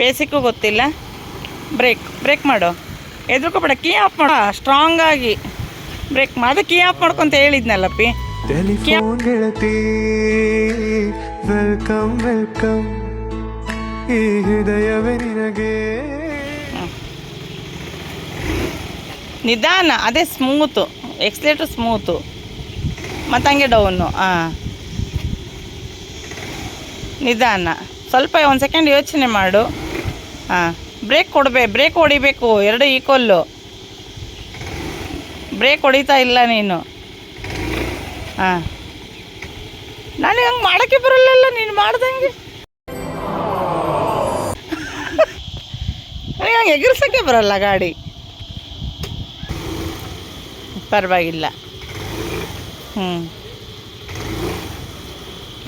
Basic ಗೊತ್ತಿಲ್ಲ. Brake brake ಮಾಡು. ಎದ್ರುಕೋಬೇಡ ಕೀ ಆಫ್ ಮಾಡೋ. ಸ್ಟ್ರಾಂಗ್ ಆಗಿ ಬ್ರೇಕ್ ಮಾಡಿ ಕೀ ಆಫ್ ಮಾಡ್ಕೊಂತ ಹೇಳಿದ್ನಲ್ಲ ಪಿ ಗೆಳತಿ ವೆಲ್ಕಮ್ ವೆಲ್ಕಮ್ ಈ ಹೃದಯವೇ ನಿನಗೆ. ನಿಧಾನ ಅದೇ ಸ್ಮೂತು. Accelerator smooth. ಮತ್ತು ಹಂಗೆ ಡೌನು ಹಾಂ ನಿಧಾನ. ಸ್ವಲ್ಪ ಒಂದು ಸೆಕೆಂಡ್ ಯೋಚನೆ ಮಾಡು. ಹಾಂ ಬ್ರೇಕ್ ಕೊಡಬೇ ಬ್ರೇಕ್ ಹೊಡಿಬೇಕು, ಎರಡು ಈಕ್ವಲ್ಲು ಬ್ರೇಕ್ ಹೊಡಿತಾ ಇಲ್ಲ ನೀನು. ಹಾಂ ನಾನು ಹಂಗೆ ಮಾಡೋಕ್ಕೆ ಬರಲ್ಲಲ್ಲ, ನೀನು ಮಾಡ್ದಂಗೆ. ನನಗೆ ಹಂಗೆ ಎಗರ್ಸೋಕ್ಕೆ ಬರಲ್ಲ ಗಾಡಿ. ಪರವಾಗಿಲ್ಲ. ಹ್ಞೂ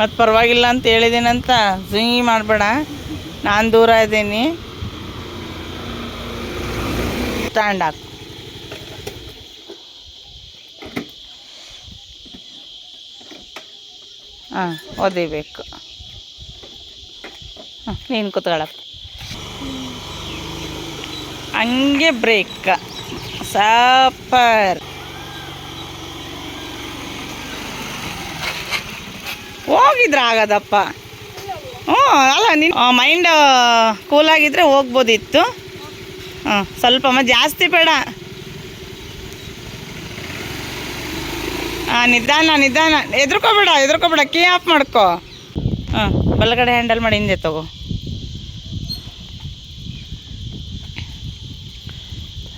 ಮತ್ತು ಪರವಾಗಿಲ್ಲ ಅಂತ ಹೇಳಿದ್ದೀನಂತ ಝೀ ಮಾಡಬೇಡ. ನಾನು ದೂರ ಇದ್ದೀನಿ. ಸ್ಟ್ಯಾಂಡ್ ಹಾಂ, ಓದಿಬೇಕು. ಹಾಂ, ನೀನು ಕೂತ್ಕೊಳ್ಳಪ್ಪ ಹಂಗೆ ಬ್ರೇಕ್. ಸಪರ್. ಹೋಗಿದ್ರೆ ಆಗದಪ್ಪ ಹ್ಞೂ, ಅಲ್ಲ ನಿನ್ನ ಮೈಂಡ್ ಕೂಲಾಗಿದ್ದರೆ ಹೋಗ್ಬೋದಿತ್ತು. ಹಾಂ ಸ್ವಲ್ಪ ಮ ಜಾಸ್ತಿ ಬೇಡ. ಹಾಂ ನಿಧಾನ ನಿಧಾನ. ಎದ್ರಕೋಬೇಡ ಎದ್ರಕೋಬೇಡ ಕೀ ಆಫ್ ಮಾಡ್ಕೋ. ಹಾಂ ಬಲಗಡೆ ಹ್ಯಾಂಡಲ್ ಮಾಡಿ ಹಿಂದೆ ತಗೋ.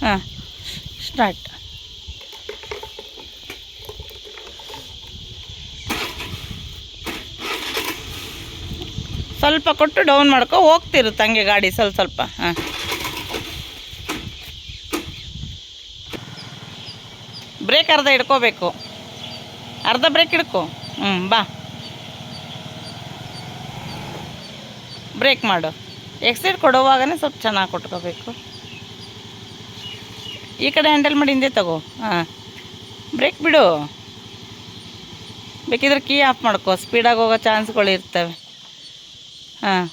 ಹಾಂ ಸ್ಟಾರ್ಟ್ ಸ್ವಲ್ಪ ಕೊಟ್ಟು ಡೌನ್ ಮಾಡ್ಕೊ, ಹೋಗ್ತಿರುತ್ತೆ ಹಂಗೆ ಗಾಡಿ ಸ್ವಲ್ಪ ಸ್ವಲ್ಪ, ಹಾಂ. ಬ್ರೇಕ್ ಅರ್ಧ ಹಿಡ್ಕೋಬೇಕು. ಅರ್ಧ ಬ್ರೇಕ್ ಹಿಡ್ಕೊ ಹ್ಞೂ ಬಾ. ಬ್ರೇಕ್ ಮಾಡು. ಎಕ್ಸೈಡ್ ಕೊಡುವಾಗನೇ ಸ್ವಲ್ಪ ಚೆನ್ನಾಗಿ ಕೊಟ್ಕೋಬೇಕು. ಈ ಕಡೆ ಹ್ಯಾಂಡಲ್ ಮಾಡಿ ಹಿಂದೆ ತಗೋ, ಹಾಂ. ಬ್ರೇಕ್ ಬಿಡು. ಬೇಕಿದ್ರೆ ಕೀ ಆಫ್ ಮಾಡ್ಕೋ ಸ್ಪೀಡಾಗಿ ಹೋಗೋ ಚಾನ್ಸ್ಗಳು ಇರ್ತವೆ. ಹಾಂ.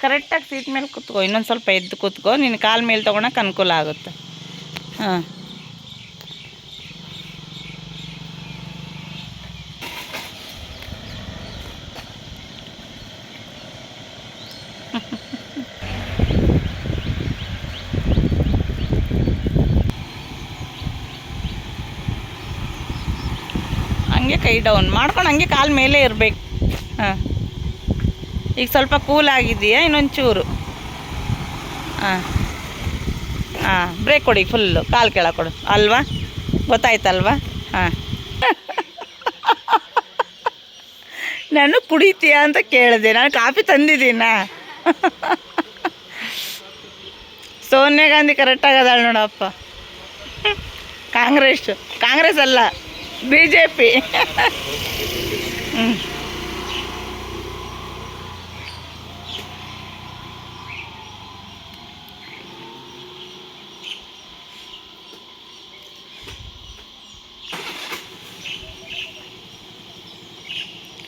ಕರೆಕ್ಟಾಗಿ ಸೀಟ್ ಮೇಲೆ ಕೂತ್ಕೋ, ಇನ್ನೊಂದು ಸ್ವಲ್ಪ ಎದ್ದು ಕೂತ್ಕೋ ನಿನ್ನ ಕಾಲು ಮೇಲೆ ತೊಗೊಳಕ್ಕೆ ಅನುಕೂಲ ಆಗುತ್ತೆ. ಹಾಂ. ಹಂಗೆ ಕೈ ಡೌನ್ ಮಾಡ್ಕೊಂಡು ಹಂಗೆ ಕಾಲು ಮೇಲೆ ಇರಬೇಕು. ಹಾಂ. ಈಗ ಸ್ವಲ್ಪ ಕೂಲ್ ಆಗಿದೆಯಾ ಇನ್ನೊಂದು ಚೂರು ಹಾಂ. ಹಾಂ ಬ್ರೇಕ್ ಕೊಡಿ ಫುಲ್ಲು ಕಾಲು ಕೆಳಗೆ ಕೊಡು ಅಲ್ವಾ? ಗೊತ್ತಾಯ್ತಲ್ವಾ? ಹಾಂ. ನಾನು ಕುಡಿತೀಯಾ ಅಂತ ಕೇಳಿದೆ. ನಾನು ಕಾಫಿ ತಂದಿದ್ದೀನ? ಸೋನಿಯಾ ಗಾಂಧಿ ಕರೆಕ್ಟಾಗಿ ಅದಾಳ ನೋಡಪ್ಪ. ಕಾಂಗ್ರೆಸ್ ಕಾಂಗ್ರೆಸ್ ಅಲ್ಲ. ಬಿ ಜೆ ಪಿ ಹ್ಞೂ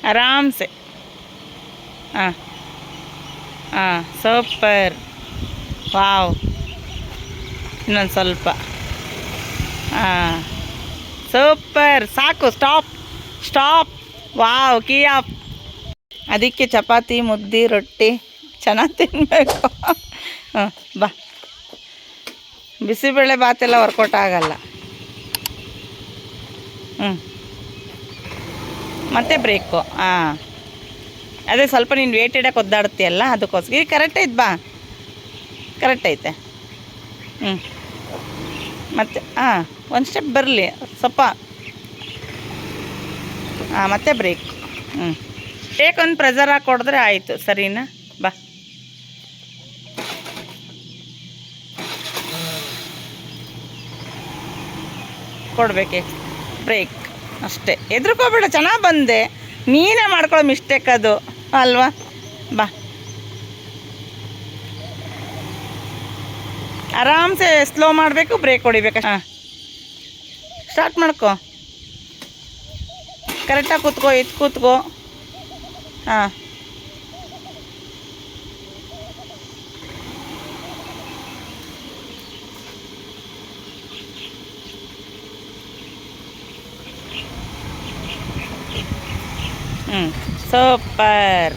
ಆರಾಮ್ಸೆ ಹಾಂ ಹಾಂ ಸೂಪರ್ ವಾವ್ ಇನ್ನೊಂದು ಸ್ವಲ್ಪ ಹಾಂ ಸೂಪರ್, ಸಾಕು ಸ್ಟಾಪ್ ಸ್ಟಾಪ್ ವಾವ್ ಕೀ ಅದಕ್ಕೆ ಚಪಾತಿ, ಮುದ್ದೆ, ರೊಟ್ಟಿ ಚೆನ್ನಾಗಿ ತಿನ್ನಬೇಕು ಹಾಂ, ಬಾ. ಬಿಸಿಬೇಳೆ ಭಾತೆಲ್ಲ ವರ್ಕೌಟ್ ಆಗಲ್ಲ. ಹ್ಞೂ ಮತ್ತೆ ಬ್ರೇಕು ಹಾಂ. ಅದೇ ಸ್ವಲ್ಪ ನೀನು ವೇಟ್ ಇಡೋಕೆ ಒದ್ದಾಡ್ತೀಯಲ್ಲ, ಅದಕ್ಕೋಸ್ಕರ. ಈಗ ಕರೆಕ್ಟ್ ಐತೆ ಬಾ. ಕರೆಕ್ಟ್ ಐತೆ. ಹ್ಞೂ ಮತ್ತೆ ಹಾಂ ಒಂದು ಸ್ಟೆಪ್ ಬರಲಿ, ಸ್ವಲ್ಪ. ಹಾಂ ಮತ್ತೆ ಬ್ರೇಕ್ ಹ್ಞೂ ಒಂದು ಪ್ರೆಸರ್ ಹಾಕಿ ಹೊಡೆದ್ರೆ ಆಯಿತು, ಸರಿನಾ? ಬಾ. ಕೊಡ್ಬೇಕೆ. ಬ್ರೇಕ್ ಅಷ್ಟೇ. ಎದ್ರುಕೋಬೇಡ ಚೆನ್ನಾಗಿ ಬಂದೆ. ನೀನೇ ಮಾಡ್ಕೊಳ್ಳೋ ಮಿಸ್ಟೇಕ್ ಅದು. ಅಲ್ವಾ? ಬಾ. ಆರಾಮ್ಸೆ ಸ್ಲೋ ಮಾಡಬೇಕು ಬ್ರೇಕ್ ಹೊಡಿಬೇಕು ಹಾಂ. ಸ್ಟಾರ್ಟ್ ಮಾಡ್ಕೊ. ಕರೆಕ್ಟಾಗಿ ಕೂತ್ಕೋ ಎದ್ದು ಕೂತ್ಕೋ. ಹಾಂ. ಹ್ಞೂ ಸೂಪರ್.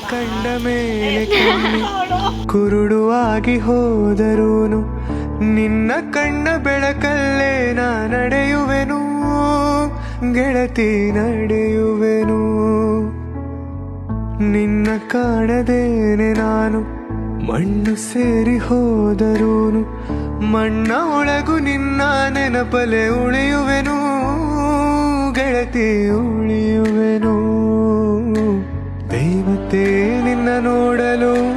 ಕಂಡ ಮೇಲೆ ಕಣ್ಣಿ ಕುರುಡುವಾಗಿ ಹೋದರೂನು. ನಿನ್ನ ಕಣ್ಣ ಬೆಳಕಲ್ಲೇ ನಾ ನಡೆಯುವೆನು. ಗೆಳತಿ ನಡೆಯುವೆನು. ನಿನ್ನ ಕಾಣದೇನೆ ನಾನು. ಮಣ್ಣು ಸೇರಿ ಹೋದರೂನು. ಮಣ್ಣ ಒಳಗು ನಿನ್ನ ನೆನಪಲೆ ಉಳಿಯುವೆನು. ಗೆಳತಿ ಉಳಿ ಮತ್ತೆ ನಿನ್ನ ನೋಡಲು